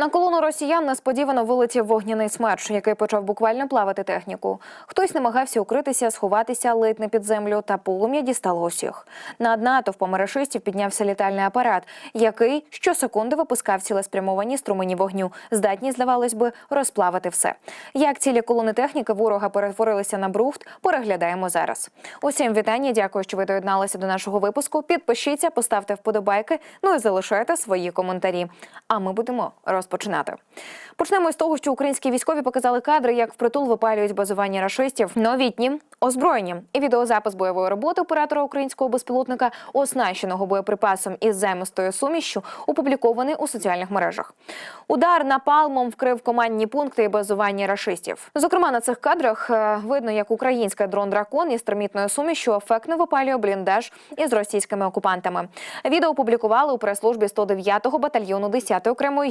На колону росіян несподівано вилетів вогняний смерч, який почав буквально плавати техніку. Хтось намагався укритися, сховатися ледь не під землю, та полум'я дістало усіх. Над натовпом рашистів піднявся літальний апарат, який щосекунди випускав цілеспрямовані струмені вогню, здатні, здавалось би, розплавити все. Як цілі колони техніки ворога перетворилися на брухт, переглядаємо зараз. Усім вітання. Дякую, що ви доєдналися до нашого випуску. Підпишіться, поставте вподобайки, ну і залишайте свої коментарі. А ми будемо розпочинати. Почнемо з того, що українські військові показали кадри, як впритул випалюють базування рашистів новітні, озброєні. І відеозапис бойової роботи оператора українського безпілотника, оснащеного боєприпасом із займистою сумішчю, опублікований у соціальних мережах. Удар напалмом вкрив командні пункти і базування рашистів. Зокрема, на цих кадрах е, видно, як український дрон дракон із термітною сумішчю ефектно випалює бліндаж із російськими окупантами. Відео опублікували у прес-службі 109-го батальйону 10-ї окремої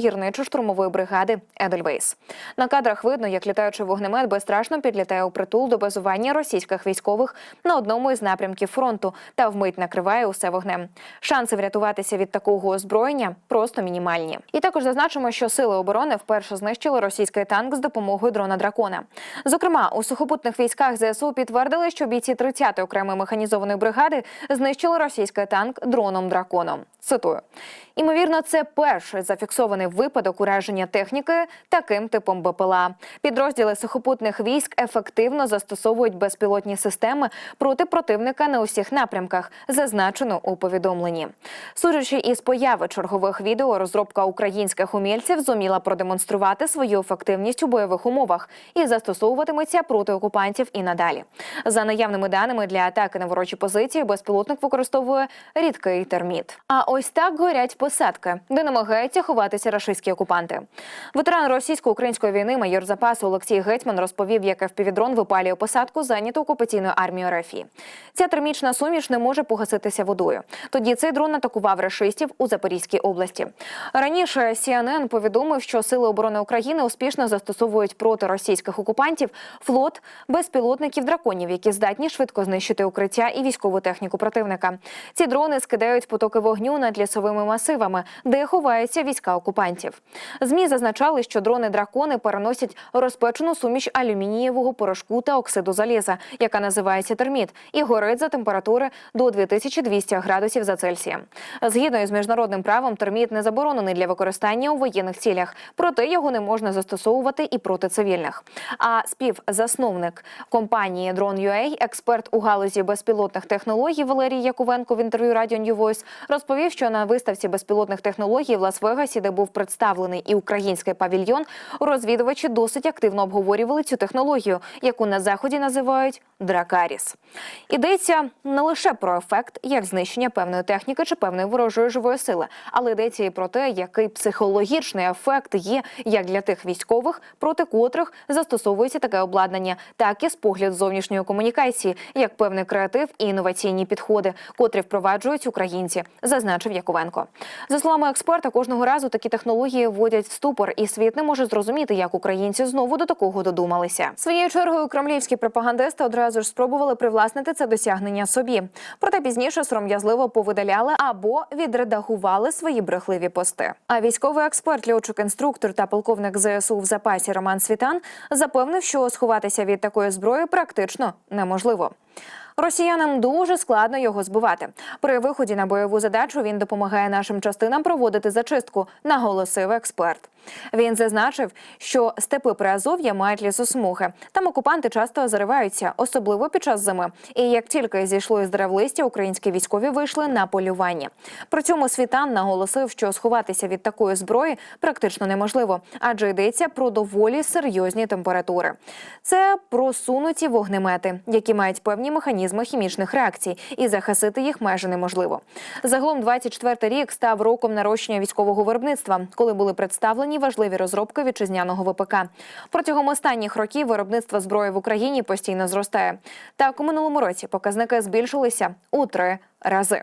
гірничо-штурмової бригади Едельвейс. На кадрах видно, як літаючий вогнемет безстрашно підлітає у притул до базування російських військових на одному із напрямків фронту та вмить накриває усе вогнем. Шанси врятуватися від такого озброєння просто мінімальні. І також зазначимо, що сили оборони вперше знищили російський танк з допомогою дрона дракона. Зокрема, у сухопутних військах ЗСУ підтвердили, що бійці 30-ї окремої механізованої бригади знищили російський танк дроном драконом. Цитую. Імовірно, це перший зафіксований випадок ураження техніки таким типом БПЛА. Підрозділи сухопутних військ ефективно застосовують безпілотні системи проти противника на усіх напрямках, зазначено у повідомленні. Судячи із появи чергових відео, розробка українських умільців зуміла продемонструвати свою ефективність у бойових умовах і застосовуватиметься проти окупантів і надалі. За наявними даними для атаки на ворочі позиції, безпілотник використовує рідкий терміт. А ось так горять посадки, де намагаються ховатися рашистські окупанти. Ветеран російсько-української війни майор запасу Олексій Гетьман розповів, як FPV-дрон випалює посадку, зайняту окупаційною армією РФ. Ця термічна суміш не може погаситися водою. Тоді цей дрон атакував рашистів у Запорізькій області. Раніше CNN повідомив, що сили оборони України успішно застосовують проти російських окупантів флот безпілотників драконів, які здатні швидко знищити укриття і військову техніку противника. Ці дрони скидають потоки вогню над лісовими масивами, де ховаються війська окупантів. Змі зазначали, що дрони дракони переносять розпечену суміш алюмінієвого порошку та оксиду заліза, яка називається терміт, і горить за температури до 2200 градусів за Цельсієм. Згідно із міжнародним правом, терміт не заборонений для використання у воєнних цілях, проте його не можна застосовувати і проти цивільних. А співзасновник компанії Drone.ua, експерт у галузі безпілотних технологій Валерій Яковенко в інтерв'ю Радіо New Voice розповів, що на виставці безпілотних технологій в Лас-Вегасі, де був представлений і український павільйон, розвідувачі досить активно обговорювали цю технологію, яку на заході називають Дракаріс. Йдеться не лише про ефект, як знищення певної техніки чи певної ворожої живої сили, але йдеться і про те, який психологічний ефект є як для тих військових, проти котрих застосовується таке обладнання, так і з погляду зовнішньої комунікації, як певний креатив і інноваційні підходи, котрі впроваджують українці, зазначив Яковенко. За словами експерта, кожного разу такі технології вводять в ступор, і світ не може зрозуміти, як українці знову до такого додумалися. Своєю чергою кремлівські пропагандисти одразу ж спробували привласнити це досягнення собі. Проте пізніше сором'язливо повидаляли або відредагували свої брехливі пости. А військовий експерт, льотчик-інструктор та полковник ЗСУ в запасі Роман Світан запевнив, що сховатися від такої зброї практично неможливо. Росіянам дуже складно його збивати. При виході на бойову задачу він допомагає нашим частинам проводити зачистку, наголосив експерт. Він зазначив, що степи Приазов'я мають лісосмуги. Там окупанти часто зариваються, особливо під час зими. І як тільки зійшло із дерев листя, українські військові вийшли на полювання. При цьому світан наголосив, що сховатися від такої зброї практично неможливо, адже йдеться про доволі серйозні температури. Це просунуті вогнемети, які мають певні механізми хімічних реакцій, і захисити їх майже неможливо. Загалом 24 рік став роком нарощення військового виробництва, коли були представлені важливі розробки вітчизняного ВПК. Протягом останніх років виробництво зброї в Україні постійно зростає. Так у минулому році показники збільшилися у три рази.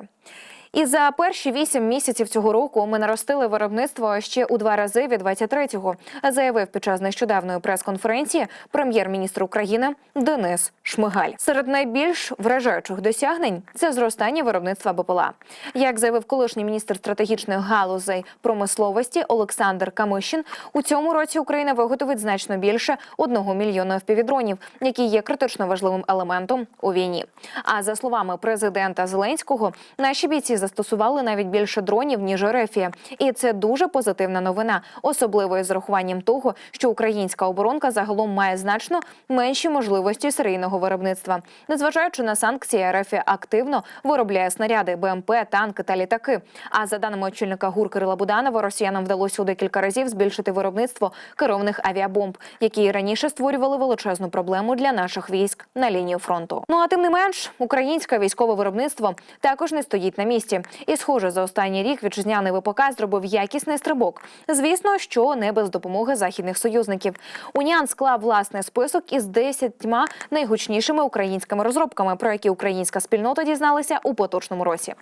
І за перші вісім місяців цього року ми наростили виробництво ще у два рази від 23-го, заявив під час нещодавної прес-конференції прем'єр-міністр України Денис Шмигаль. Серед найбільш вражаючих досягнень це зростання виробництва БПЛА. Як заявив колишній міністр стратегічних галузей промисловості Олександр Камишин, у цьому році Україна виготовить значно більше одного мільйона впівдронів, які є критично важливим елементом у війні. А за словами президента Зеленського, наші бійці застосували навіть більше дронів ніж Ерефія, і це дуже позитивна новина, особливо із урахуванням того, що українська оборонка загалом має значно менші можливості серійного виробництва. Незважаючи на санкції, Ерефія активно виробляє снаряди, БМП, танки та літаки. А за даними очільника ГУР Кирила Буданова, росіянам вдалося у декілька разів збільшити виробництво керованих авіабомб, які раніше створювали величезну проблему для наших військ на лінії фронту. Ну а тим не менш, українське військове виробництво також не стоїть на місці. І, схоже, за останній рік вітчизняний ВПК зробив якісний стрибок. Звісно, що не без допомоги західних союзників. Уніан склав власний список із десятьма найгучнішими українськими розробками, про які українська спільнота дізналася у поточному році.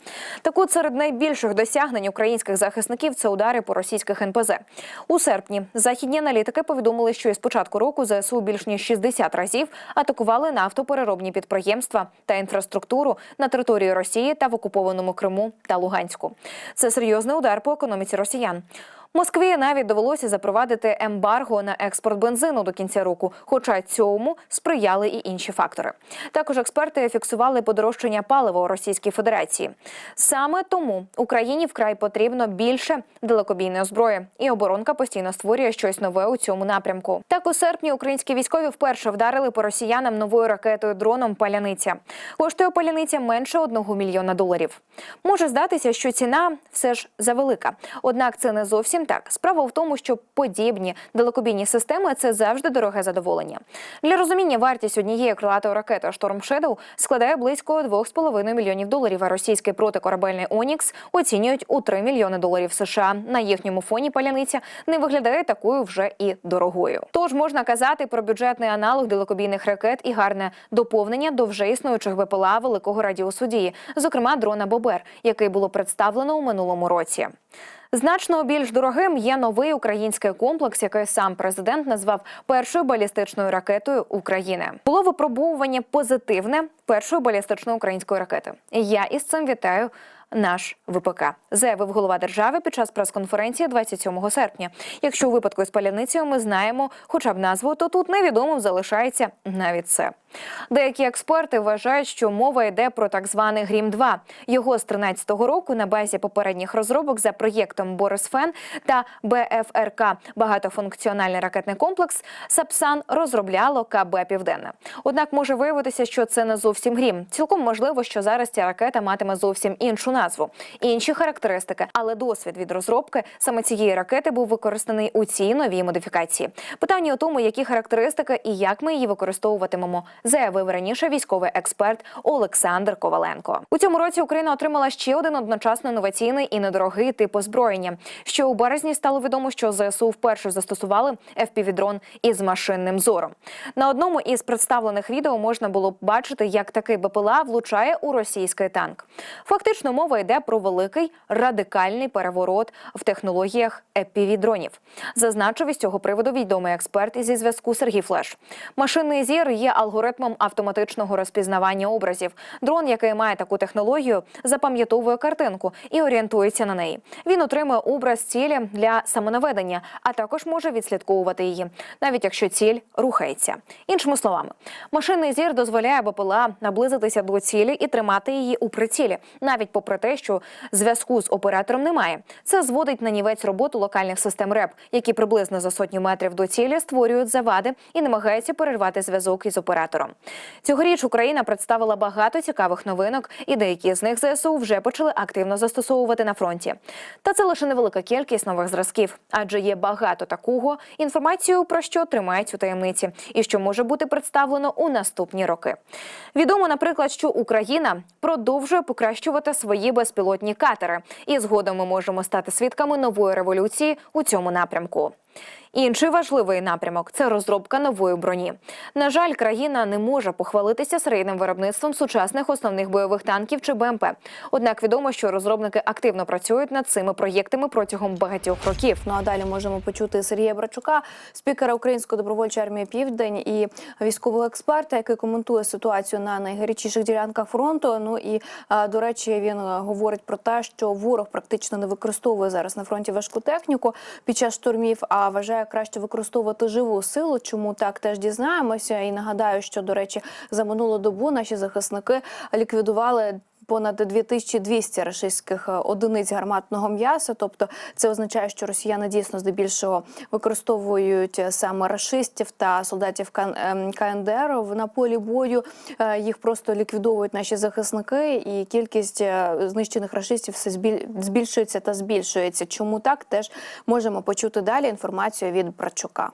Так от серед найбільших досягнень українських захисників це удари по російських НПЗ. У серпні західні аналітики повідомили, що із початку року ЗСУ більш ніж 60 разів атакували нафтопереробні підприємства та інфраструктуру на території Росії та в окупованому Криму та Луганську. Це серйозний удар по економіці росіян. Москві навіть довелося запровадити ембарго на експорт бензину до кінця року, хоча цьому сприяли і інші фактори. Також експерти фіксували подорожчання палива у Російській Федерації. Саме тому Україні вкрай потрібно більше далекобійної зброї, і оборонка постійно створює щось нове у цьому напрямку. Так у серпні українські військові вперше вдарили по росіянам новою ракетою дроном Паляниця. Коштує паляниця менше одного мільйона доларів. Може здатися, що ціна все ж завелика. Однак це не зовсім так. Справа в тому, що подібні далекобійні системи це завжди дороге задоволення. Для розуміння вартість однієї крилатої ракети Storm Shadow складає близько 2,5 мільйонів доларів. А російський протикорабельний Онікс оцінюють у 3 мільйони доларів США. На їхньому фоні паляниця не виглядає такою вже і дорогою. Тож можна казати про бюджетний аналог далекобійних ракет і гарне доповнення до вже існуючих БПЛА великого радіусу дії, зокрема дрона Бобер, який було представлено у минулому році. Значно більш дорогим є новий український комплекс, який сам президент назвав першою балістичною ракетою України. Було випробовування позитивне першої балістичної української ракети. Я із цим вітаю. Наш ВПК заявив голова держави під час прес-конференції 27 серпня. Якщо у випадку із паляницею ми знаємо хоча б назву, то тут невідомим залишається навіть це. Деякі експерти вважають, що мова йде про так званий Грім 2 Його з 13-го року на базі попередніх розробок за проєктом Борисфен та БФРК багатофункціональний ракетний комплекс Сапсан розробляло КБ Південне. Однак може виявитися, що це не зовсім грім. Цілком можливо, що зараз ця ракета матиме зовсім іншу назву, інші характеристики, але досвід від розробки саме цієї ракети був використаний у цій новій модифікації. Питання у тому, які характеристики і як ми її використовуватимемо, заявив раніше військовий експерт Олександр Коваленко. У цьому році Україна отримала ще один одночасно інноваційний і недорогий тип озброєння. Ще у березні стало відомо, що ЗСУ вперше застосували FPV-дрон із машинним зором. На одному із представлених відео можна було бачити, як такий БПЛА влучає у російський танк. Фактично мова йде про великий радикальний переворот в технологіях FPV-дронів. Зазначив із цього приводу відомий експерт зі зв'язку Сергій Флеш. Машинний зір є алгоритмом автоматичного розпізнавання образів. Дрон, який має таку технологію, запам'ятовує картинку і орієнтується на неї. Він отримує образ цілі для самонаведення, а також може відслідковувати її, навіть якщо ціль рухається. Іншими словами, машинний зір дозволяє БПЛА наблизитися до цілі і тримати її у прицілі, навіть попри те, що зв'язку з оператором немає. Це зводить на нівець роботу локальних систем РЕП, які приблизно за сотню метрів до цілі створюють завади і намагаються перервати зв'язок із оператором. Цьогоріч Україна представила багато цікавих новинок, і деякі з них ЗСУ вже почали активно застосовувати на фронті. Та це лише невелика кількість нових зразків, адже є багато такого інформацію про що тримають у таємниці, і що може бути представлено у наступні роки. Відомо, наприклад, що Україна продовжує покращувати свої безпілотні катери, і згодом ми можемо стати свідками нової революції у цьому напрямку. Інший важливий напрямок це розробка нової броні. На жаль, країна не може похвалитися серійним виробництвом сучасних основних бойових танків чи БМП. Однак відомо, що розробники активно працюють над цими проєктами протягом багатьох років. Ну а далі можемо почути Сергія Брачука, спікера Української добровольчої армії Південь і військового експерта, який коментує ситуацію на найгарячіших ділянках фронту. Ну і до речі, він говорить про те, що ворог практично не використовує зараз на фронті важку техніку під час штурмів, а вважає краще використовувати живу силу. Чому так теж дізнаємося? І нагадаю, що до речі, за минулу добу наші захисники ліквідували. Понад 2200 рашистських е, одиниць гарматного м'яса. Тобто, це означає, що росіяни дійсно здебільшого використовують е, саме рашистів та солдатів Кан- ем, КНДР на полі бою. Е, Їх просто ліквідовують наші захисники, і кількість знищених рашистів все збіль- збільшується та збільшується. Чому так? Теж можемо почути далі інформацію від Брачука.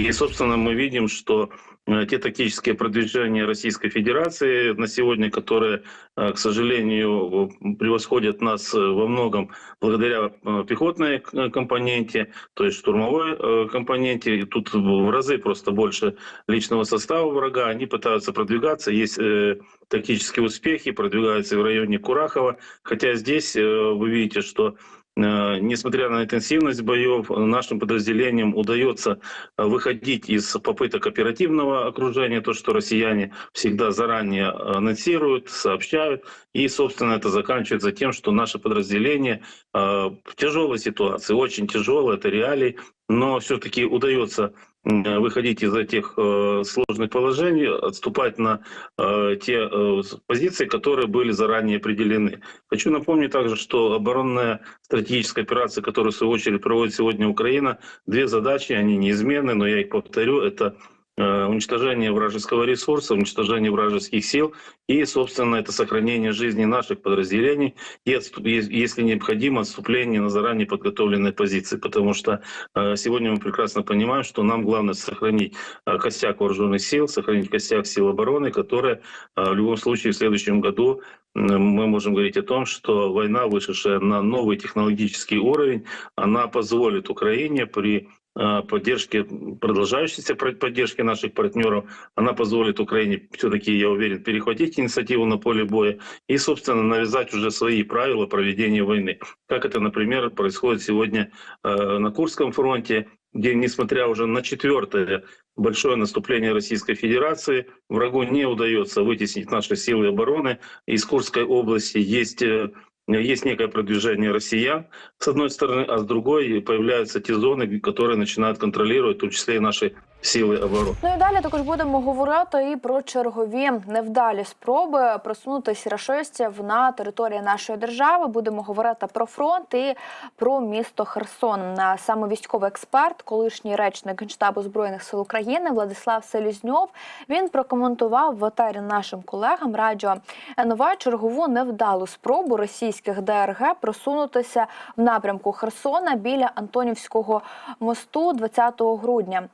И, собственно, мы видим, что те тактические продвижения Российской Федерации на сегодня, которые, э, к сожалению, э, превосходят нас э, во многом благодаря э, пехотной компоненте, то есть штурмовой э, компоненте, и тут в разы просто больше личного состава врага, они пытаются продвигаться, есть э, тактические успехи, продвигаются в районе Курахова, хотя здесь э, вы видите, что Э, Несмотря на интенсивность боев, нашим подразделениям удается э, выходить из попыток оперативного окружения, то, что россияне всегда заранее анонсируют, сообщают, и, собственно, это заканчивается тем, что наше подразделение э, в тяжелой ситуации, очень тяжелой, это реалии, но все-таки удается выходить из этих э, сложных положений, отступать на э, те э, с- позиции, которые были заранее определены. Хочу напомнить также, что оборонная стратегическая операция, которую в свою очередь проводит сегодня Украина, две задачи, они неизменны, но я их повторю, это э, уничтожение вражеского ресурса, уничтожение вражеских сил и, собственно, это сохранение жизни наших подразделений и, если необходимо, отступление на заранее подготовленной позиции, потому что э, сегодня мы прекрасно понимаем, что нам главное сохранить э, костяк вооруженных сил, сохранить костяк сил обороны, которые э, в любом случае в следующем году мы можем говорить о том, что война, вышедшая на новый технологический уровень, она позволит Украине при э, поддержке, продолжающейся про- поддержке наших партнеров, она позволит Украине все-таки, я уверен, перехватить инициативу на поле боя и, собственно, навязать уже свои правила проведения войны. Как это, например, происходит сегодня э, на Курском фронте, где, несмотря уже на четвертое большое наступление Российской Федерации, врагу не удается вытеснить наши силы обороны. Из Курской области есть э, есть некое продвижение россиян, с одной стороны, а с другой появляются те зоны, которые начинают контролировать, в том числе и наши силы обороны. Ну і далі також будемо говорити і про чергові невдалі спроби просунутися рашистів на території нашої держави. Будемо говорити про фронт і про місто Херсон. Саме військовий експерт, колишній речник Генштабу збройних сил України Владислав Селізньов. Він прокоментував в етері нашим колегам радіо НВ чергову невдалу спробу російських ДРГ просунутися в напрямку Херсона біля Антонівського мосту 20 грудня.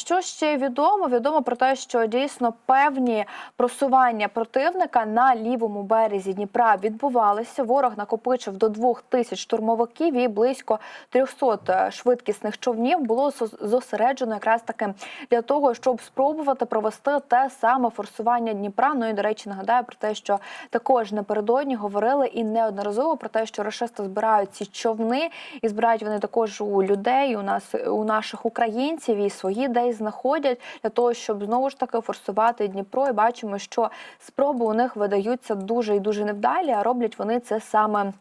Що ще відомо? Відомо про те, що дійсно певні просування противника на лівому березі Дніпра відбувалися. Ворог накопичив до двох тисяч штурмовиків і близько 300 швидкісних човнів було зос- зосереджено якраз таки для того, щоб спробувати провести те саме форсування Дніпра. Ну і до речі, нагадаю про те, що також напередодні говорили і неодноразово про те, що рашисти збирають ці човни, і збирають вони також у людей, у нас у наших українців і свої десь знаходять для того, щоб знову ж таки форсувати Дніпро. І бачимо, що спроби у них видаються дуже і дуже невдалі, а роблять вони це саме.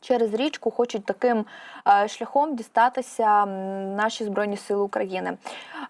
Через річку хочуть таким е, шляхом дістатися наші збройні сили України.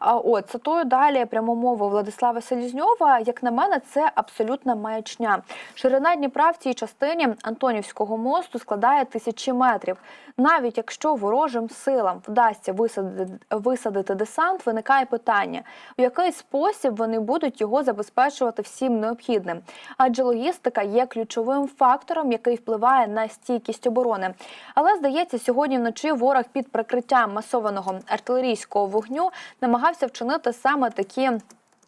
От цитую далі прямомову Владислава Селізньова. Як на мене, це абсолютна маячня. Ширина Дніпра в цій частині Антонівського мосту складає тисячі метрів. Навіть якщо ворожим силам вдасться висадити, висадити десант, виникає питання, в який спосіб вони будуть його забезпечувати всім необхідним. Адже логістика є ключовим фактором, який впливає на стійкість оборони. Але здається, сьогодні вночі ворог під прикриттям масованого артилерійського вогню намагався вчинити саме такі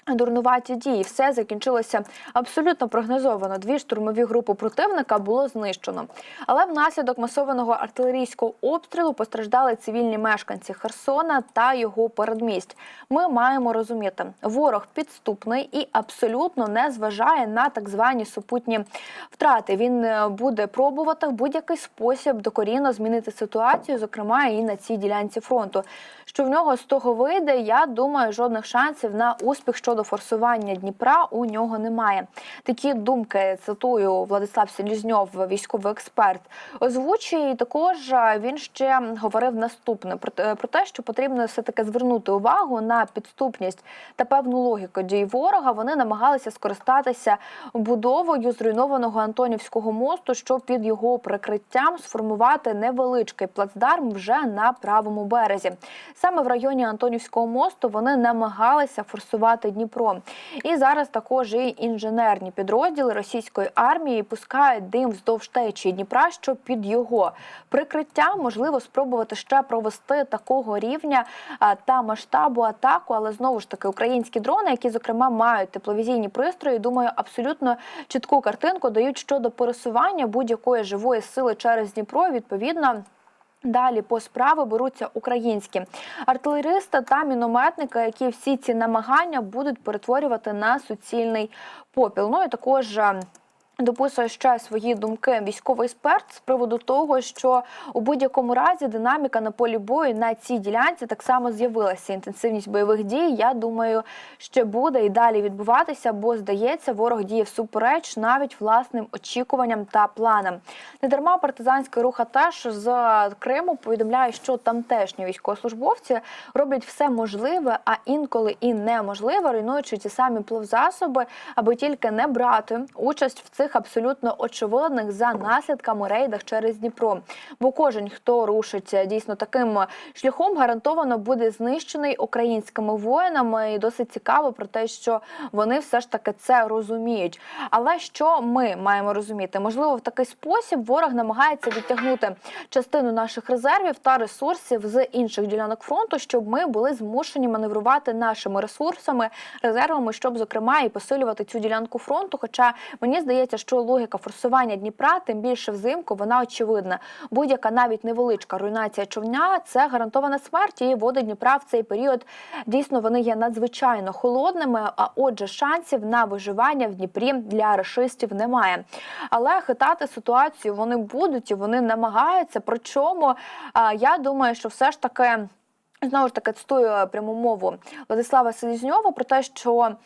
Дурнуваті дії, все закінчилося абсолютно прогнозовано. Дві штурмові групи противника було знищено. Але внаслідок масованого артилерійського обстрілу постраждали цивільні мешканці Херсона та його передмість. Ми маємо розуміти, ворог підступний і абсолютно не зважає на так звані супутні втрати. Він е, буде пробувати в будь-який спосіб докорінно змінити ситуацію, зокрема і на цій ділянці фронту. Що в нього з того вийде, я думаю, жодних шансів на успіх щодо форсування Дніпра у нього немає. Такі думки цитую Владислав Селізньов, військовий експерт, озвучує. І також е, він ще говорив наступне про те, те, що потрібно все таки звернути увагу на підступність та певну логіку дій ворога. Вони намагалися скористатися будовою зруйнованого Антонівського мосту, щоб під його прикриттям сформувати невеличкий плацдарм вже на правому березі. Саме в районі Антонівського мосту вони намагалися форсувати Дніпро. І зараз також і інженерні підрозділи російської армії пускають дим вздовж течії Дніпра, щоб під його прикриття можливо спробувати ще провести такого рівня та масштабу атаку. Але знову ж таки українські дрони, які зокрема мають тепловізійні пристрої, думаю, абсолютно чітку картинку дають щодо пересування будь-якої живої сили через Дніпро. Відповідно. Далі по справи беруться українські артилеристи та мінометники, які всі ці намагання будуть перетворювати на суцільний попіл. Ну і також. Дописує ще свої думки військовий експерт з приводу того, що у будь-якому разі динаміка на полі бою на цій ділянці так само з'явилася. Інтенсивність бойових дій, я думаю, ще буде і далі відбуватися, бо здається, ворог діє всупереч навіть власним очікуванням та планам. Недарма партизанський рух теж з Криму повідомляє, що тамтешні військовослужбовці роблять все можливе, а інколи і неможливе, руйнуючи ті самі плавзасоби, аби тільки не брати участь в цих абсолютно очевидних за наслідками рейдах через Дніпро. Бо кожен, хто рушить е, дійсно таким шляхом, гарантовано буде знищений українськими воїнами. І досить цікаво про те, що вони все ж таки це розуміють. Але що ми маємо розуміти? Можливо, в такий спосіб ворог намагається відтягнути частину наших резервів та ресурсів з інших ділянок фронту, щоб ми були змушені маневрувати нашими ресурсами, резервами, щоб зокрема і посилювати цю ділянку фронту. Хоча мені здається, що логіка форсування Дніпра, тим більше взимку, вона очевидна. Будь-яка навіть невеличка руйнація човня це гарантована смерть. І води Дніпра в цей період дійсно вони є надзвичайно холодними. А отже, шансів на виживання в Дніпрі для рашистів немає. Але хитати ситуацію вони будуть і вони намагаються. Причому я думаю, що все ж таки. Знову ж таки цитую пряму мову Владислава Селізньова про те, що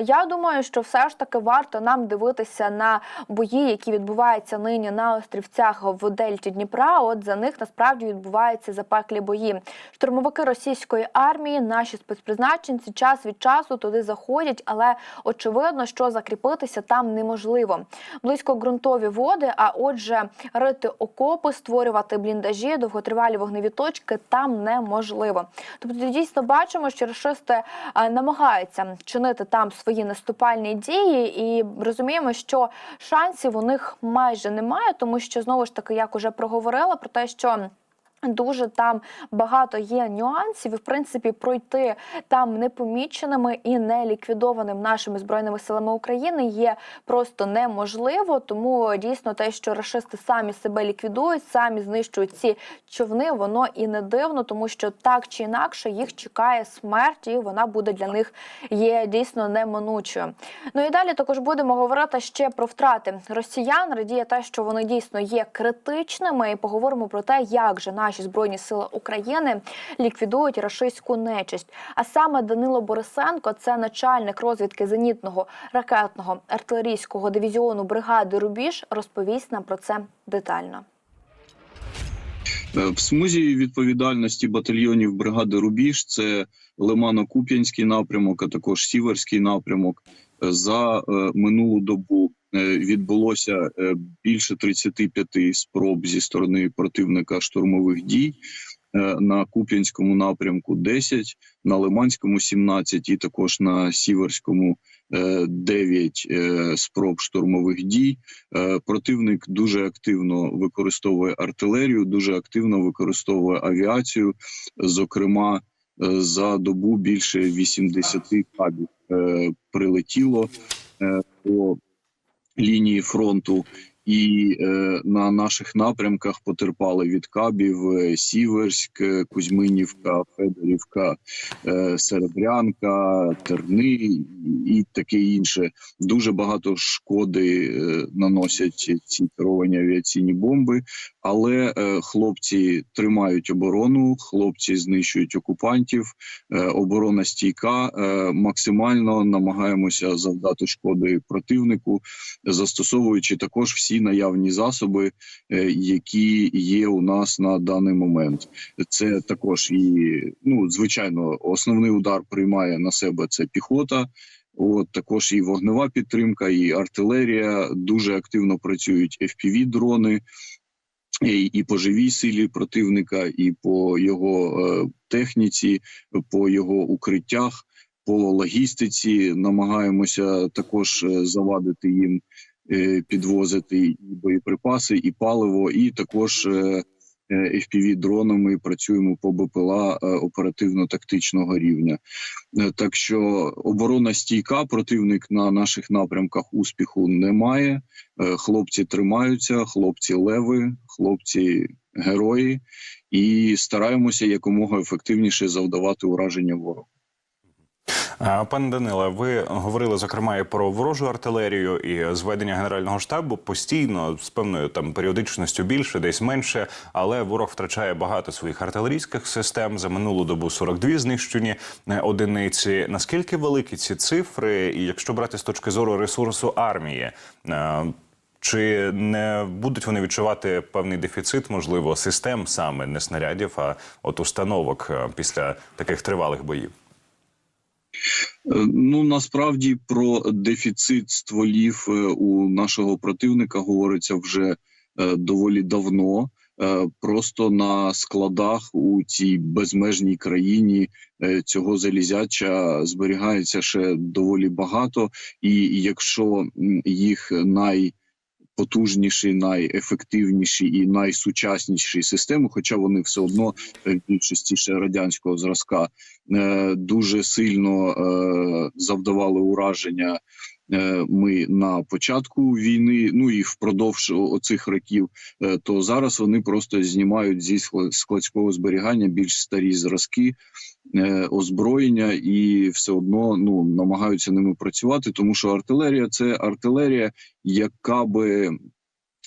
я думаю, що все ж таки варто нам дивитися на бої, які відбуваються нині на острівцях в Дельті Дніпра. От за них насправді відбуваються запеклі бої. Штурмовики російської армії, наші спецпризначенці, час від часу туди заходять, але очевидно, що закріпитися там неможливо. Близько ґрунтові води, а отже, рити окопи, створювати бліндажі, довготривалі вогневі точки там неможливо. Тобто дійсно бачимо, що рашисти намагаються чинити там свої наступальні дії, і розуміємо, що шансів у них майже немає, тому що знову ж таки, як уже проговорила про те, що. Дуже там багато є нюансів, і в принципі пройти там непоміченими і не ліквідованим нашими збройними силами України є просто неможливо. Тому дійсно те, що рашисти самі себе ліквідують, самі знищують ці човни, воно і не дивно, тому що так чи інакше їх чекає смерть, і вона буде для них є дійсно неминучою. Ну і далі також будемо говорити ще про втрати росіян. Радіє те, що вони дійсно є критичними, і поговоримо про те, як же наші збройні сили України ліквідують рашистську нечисть. А саме Данило Борисенко, це начальник розвідки зенітного ракетного артилерійського дивізіону бригади Рубіж, розповість нам про це детально. Е, В смузі відповідальності батальйонів бригади Рубіж це Лимано-Куп'янський напрямок, а також Сіверський напрямок. Е, За е, минулу добу відбулося е, більше 35 спроб зі сторони противника штурмових дій. Е, На Куп'янському напрямку 10, на Лиманському 17 і також на Сіверському е, 9 е, спроб штурмових дій. Е, Противник дуже активно використовує артилерію, дуже активно використовує авіацію. Зокрема, за добу більше 80 кабів е, прилетіло е, по лінії фронту. І е, на наших напрямках потерпали від кабів е, Сіверськ, е, Кузьминівка, Федорівка, е, Серебрянка, Терни і таке інше. Дуже багато шкоди е, наносять ці керовані авіаційні бомби, але е, хлопці тримають оборону, хлопці знищують окупантів. Е, оборона стійка. Е, максимально намагаємося завдати шкоди противнику, застосовуючи також всі наявні засоби, е, які є у нас на даний момент. Це також і ну звичайно, основний удар приймає на себе це піхота. От також і вогнева підтримка, і артилерія дуже активно працюють fpv дрони і, і по живій силі противника, і по його е, техніці, по його укриттях, по логістиці. Намагаємося також е, завадити їм е, підвозити і боєприпаси, і паливо, і також е, fpv дронами працюємо по БПЛА е, оперативно-тактичного рівня. Е, Так що оборона стійка, противник на наших напрямках успіху немає. Е, Хлопці тримаються, хлопці леви, хлопці герої, і стараємося якомога ефективніше завдавати ураження ворогу. А, Пане Даниле, ви говорили зокрема і про ворожу артилерію і зведення генерального штабу постійно з певною там періодичністю більше, десь менше. Але ворог втрачає багато своїх артилерійських систем. За минулу добу 42 знищені е, одиниці. Наскільки великі ці цифри? І якщо брати з точки зору ресурсу армії? е, Чи не будуть вони відчувати певний дефіцит, можливо, систем саме не снарядів, а от установок е, після таких тривалих боїв? Е, Ну насправді про дефіцит стволів е, у нашого противника говориться вже е, доволі давно. Просто на складах у цій безмежній країні цього залізяча зберігається ще доволі багато, і якщо їх найпотужніші, найефективніші і найсучасніші системи, хоча вони все одно е, більшості ще радянського зразка, е, дуже сильно е, завдавали ураження. Е, Ми на початку війни, ну і впродовж оцих років, е, то зараз вони просто знімають зі склад- складського зберігання більш старі зразки е, озброєння і все одно ну намагаються ними працювати, тому що артилерія це артилерія, яка би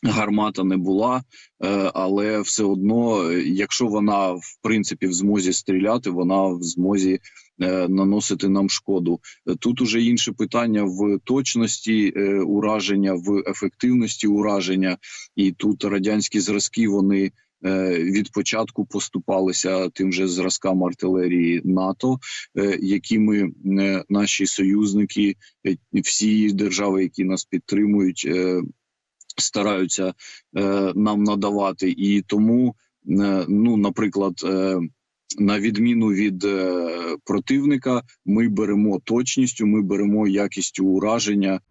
гармата не була, е, але все одно, е, якщо вона в принципі в змозі стріляти, вона в змозі е, наносити нам шкоду. Тут уже інше питання в точності ураження, в ефективності ураження, і тут радянські зразки вони. Від початку поступалися тим же зразкам артилерії НАТО, якими наші союзники, всі держави, які нас підтримують, стараються е, нам надавати. І тому, е, ну, наприклад, е, на відміну від е, противника, ми беремо точністю, ми беремо якістю ураження